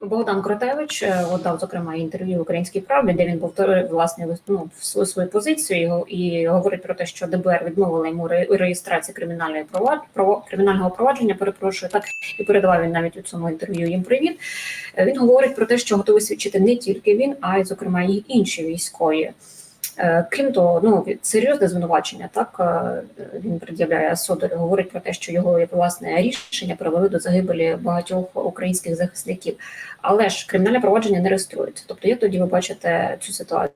Богдан Кротевич отдав зокрема інтерв'ю українській правді, де він повторив власне ну, свою, позицію і говорить про те, що ДБР відмовила йому ре- реєстрації кримінальної провад кримінального провадження. Перепрошую так і передавав він навіть у цьому інтерв'ю їм привіт. Е, Він говорить про те, що готовий свідчити не тільки він, а й зокрема і інші військові. Е, Крім того, ну серйозне звинувачення, так е, він пред'являє Содору, говорить про те, що його власне рішення привели до загибелі багатьох українських захисників. Але ж кримінальне провадження не реєструється. Тобто, як тоді ви бачите цю ситуацію?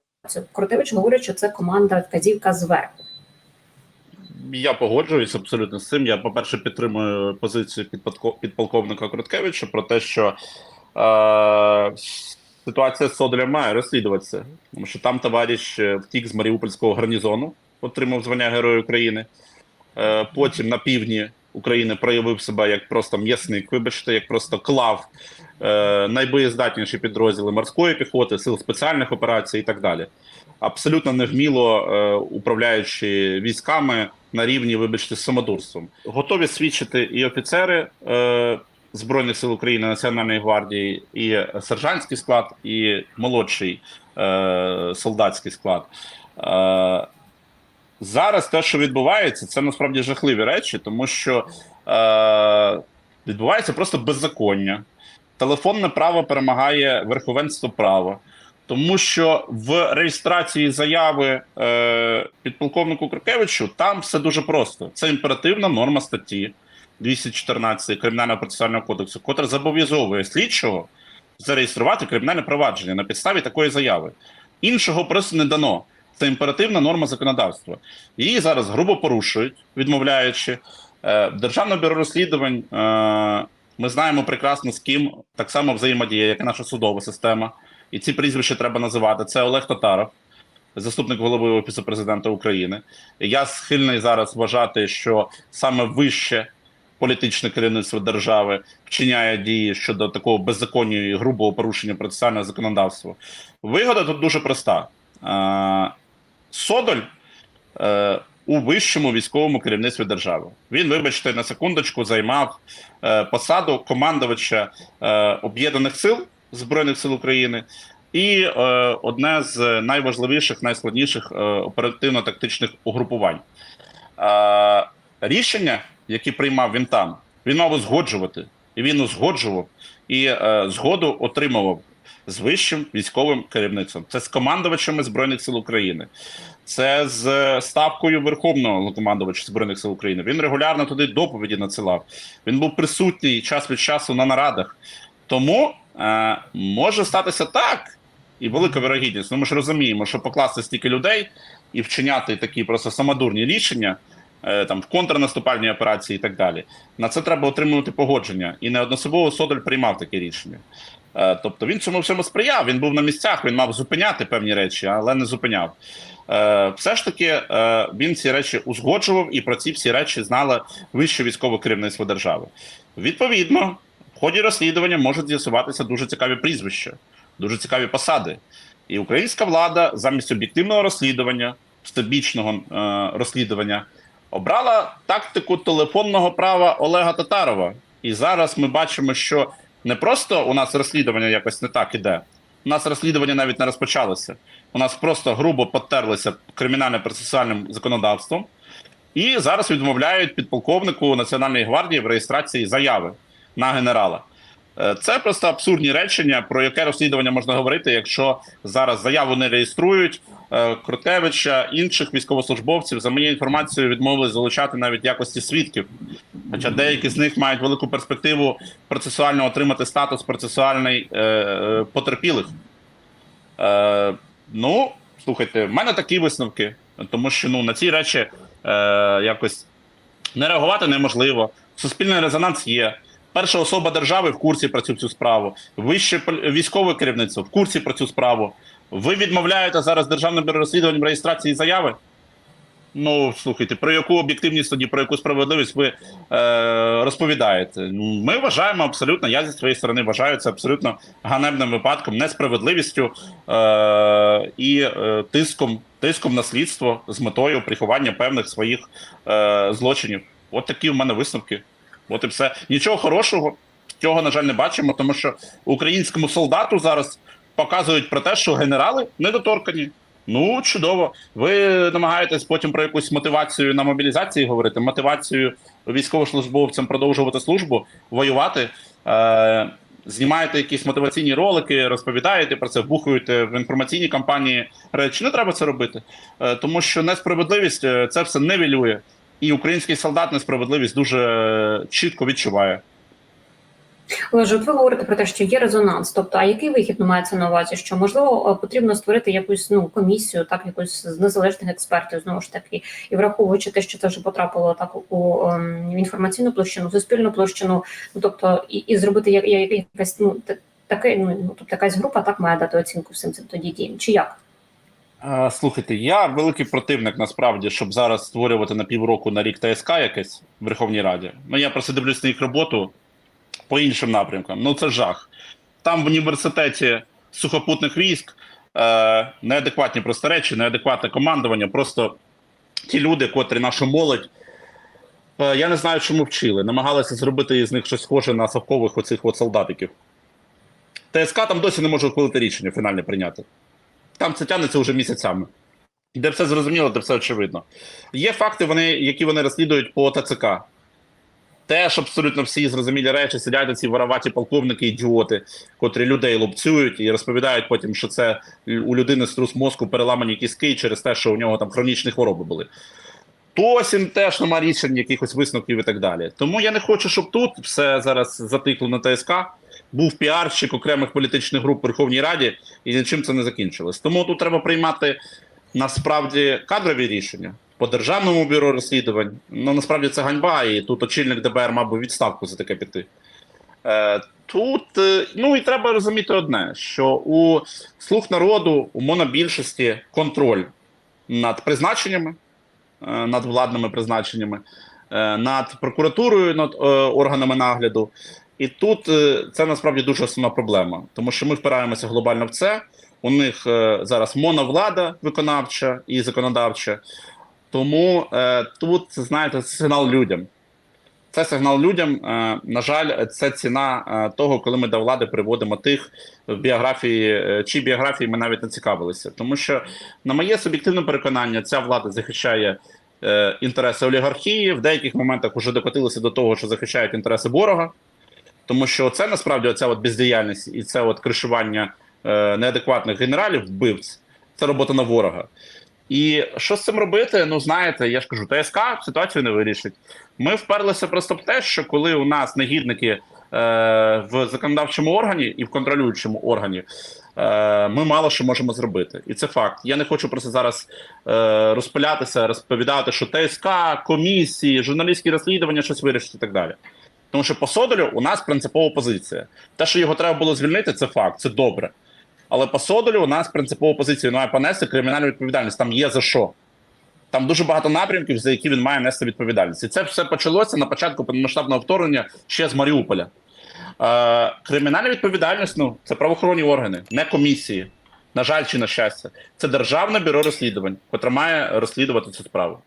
Кротевич говорить, що це команда вказівка зверху. Я погоджуюсь абсолютно з цим. Я, по-перше, підтримую позицію підполковника Круткевича про те, що е, ситуація з Содолем має розслідуватися, тому що там товариш е, втік з Маріупольського гарнізону, отримав звання Героя України. Е, потім на півдні України проявив себе як просто м'ясник, вибачте, як просто клав е, найбоєздатніші підрозділи морської піхоти, сил спеціальних операцій і так далі. Абсолютно невміло е, управляючи військами на рівні, вибачте, самодурством. Готові свідчити і офіцери Збройних сил України, Національної гвардії, і сержантський склад, і молодший е, солдатський склад. Е, зараз те, що відбувається, це насправді жахливі речі, тому що е, відбувається просто беззаконня. Телефонне право перемагає верховенство права. Тому що в реєстрації заяви е, підполковнику Крукевичу там все дуже просто. Це імперативна норма статті 214 Кримінального процесуального кодексу, котра зобов'язовує слідчого зареєструвати кримінальне провадження на підставі такої заяви. Іншого просто не дано. Це імперативна норма законодавства. Її зараз грубо порушують, відмовляючи. Е, Державне бюро розслідувань. Е, ми знаємо прекрасно з ким так само взаємодіє, як і наша судова система і ці прізвища треба називати. Це Олег Татаров, заступник голови офісу президента України. Я схильний зараз вважати, що саме вище політичне керівництво держави вчиняє дії щодо такого беззаконня і грубого порушення процесуального законодавства. Вигода тут дуже проста. Содоль. е, У вищому військовому керівництві держави він, вибачте, на секундочку займав е, посаду командувача е, об'єднаних сил Збройних сил України, і е, одне з найважливіших, найскладніших е, оперативно-тактичних угрупувань. Е, рішення, які приймав він там, він мав узгоджувати, і він узгоджував і е, згоду отримував з вищим військовим керівництвом. Це з командувачами Збройних сил України. Це з ставкою Верховного командувача Збройних сил України. Він регулярно туди доповіді надсилав. Він був присутній час від часу на нарадах. Тому е, може статися так, і велика вирогідність. Ну, ми ж розуміємо, що покласти стільки людей і вчиняти такі просто самодурні рішення е, там в контрнаступальній операції і так далі. На це треба отримувати погодження. І неодноособово Содоль приймав такі рішення. Е, тобто він цьому всьому сприяв. Він був на місцях, він мав зупиняти певні речі, але не зупиняв. Е, все ж таки е, він ці речі узгоджував, і про ці всі речі знало вище військове керівництво держави. Відповідно, в ході розслідування можуть з'ясуватися дуже цікаві прізвища, дуже цікаві посади. І українська влада замість об'єктивного розслідування, всебічного е, розслідування, обрала тактику телефонного права Олега Татарова. І зараз ми бачимо, що не просто у нас розслідування якось не так іде. У нас розслідування навіть не розпочалося. У нас просто грубо потерлися кримінально-процесуальним законодавством, і зараз відмовляють підполковнику Національної гвардії в реєстрації заяви на генерала. Е, Це просто абсурдні речення, про яке розслідування можна говорити, якщо зараз заяву не реєструють. Е, Крутевича, інших військовослужбовців, за моєю інформацією, відмовились залучати навіть якості свідків. Хоча деякі з них мають велику перспективу процесуально отримати статус процесуальний е, е, потерпілих. Е, ну, слухайте, в мене такі висновки, тому що ну, на ці речі е, якось не реагувати неможливо. Суспільний резонанс є. Перша особа держави в курсі про цю всю справу, вище військове керівництво в курсі про цю справу. Ви відмовляєте зараз державне бюро розслідувань в реєстрації заяви? Ну, слухайте, про яку об'єктивність тоді, про яку справедливість ви е, розповідаєте? Ну, Ми вважаємо абсолютно, я зі своєї сторони вважаю це абсолютно ганебним випадком, несправедливістю е, і е, тиском, тиском на слідство з метою приховання певних своїх е, злочинів. От такі в мене висновки. От і все. Нічого хорошого цього, на жаль, не бачимо, тому що українському солдату зараз показують про те, що генерали недоторкані. Ну, чудово. Ви намагаєтесь потім про якусь мотивацію на мобілізації говорити, мотивацію військовослужбовцям продовжувати службу, воювати. Е- знімаєте якісь мотиваційні ролики, розповідаєте про це, вбухуєте в інформаційні кампанії речі. Не треба це робити, Е, тому що несправедливість е, це все невілює. І український солдат несправедливість дуже е, чітко відчуває. Олеже, ви говорите про те, що є резонанс. Тобто, а який вихід ну, мається на увазі? Що можливо е, потрібно створити якусь ну комісію, так якусь з незалежних експертів, знову ж таки, і враховуючи те, що це вже потрапило так у ем, інформаційну площину, суспільну площину, ну тобто, і, і зробити як, як якась ну таке, ну тобто якась група так має дати оцінку всім цим тоді діям, чи як? Слухайте, я великий противник насправді, щоб зараз створювати на півроку на рік ТСК якесь в Верховній Раді. Ну я просто дивлюсь на їх роботу по іншим напрямкам. Ну це жах. Там в університеті сухопутних військ е, неадекватні просто речі, неадекватне командування. Просто ті люди, котрі нашу молодь. е, Я не знаю, чому вчили. Намагалися зробити із них щось схоже на совкових оцих от солдатиків. ТСК там досі не може ухвалити рішення фінальне прийняти. Там це тягнеться вже місяцями. Де все зрозуміло, де все очевидно. Є факти, вони, які вони розслідують по ТЦК. Теж абсолютно всі зрозумілі речі, сидять ці вороваті полковники, ідіоти, котрі людей лупцюють і розповідають потім, що це у людини струс мозку переламані кістки через те, що у нього там хронічні хвороби були. Тосім теж нема рішень, якихось висновків і так далі. Тому я не хочу, щоб тут все зараз затикло на ТСК. Був піарщик окремих політичних груп в Верховній Раді, і нічим це не закінчилось. Тому тут треба приймати насправді кадрові рішення по державному бюро розслідувань. Ну насправді це ганьба, і тут очільник ДБР мав би відставку за таке піти. Е, тут е, ну і треба розуміти одне: що у слуг народу, у монобільшості контроль над призначеннями, е, над владними призначеннями, над прокуратурою, над органами нагляду. І тут це насправді дуже основна проблема, тому що ми впираємося глобально в це. У них зараз моновлада виконавча і законодавча. Тому е, тут, знаєте, це сигнал людям. Це сигнал людям. Е, на жаль, це ціна е, того, коли ми до влади приводимо тих в біографії, е, чи біографії ми навіть не цікавилися. Тому що, на моє суб'єктивне переконання, ця влада захищає е, інтереси олігархії, в деяких моментах вже докотилися до того, що захищають інтереси ворога. Тому що це насправді оця от бездіяльність і це от кришування е, неадекватних генералів, вбивць, це робота на ворога. І що з цим робити? Ну знаєте, я ж кажу, ТСК ситуацію не вирішить. Ми вперлися просто в те, що коли у нас негідники е, в законодавчому органі і в контролюючому органі, е, ми мало що можемо зробити. І це факт. Я не хочу просто зараз е, розпилятися, розповідати, що ТСК, комісії, журналістські розслідування щось вирішить і так далі. Тому що по Содолю у нас принципова позиція. Те, що його треба було звільнити, це факт, це добре. Але по Содолю у нас принципова позиція він має понести кримінальну відповідальність. Там є за що. Там дуже багато напрямків, за які він має нести відповідальність. І це все почалося на початку повномасштабного вторгнення ще з Маріуполя. Е, кримінальна відповідальність ну, це правоохоронні органи, не комісії. На жаль, чи на щастя, це державне бюро розслідувань, котре має розслідувати цю справу.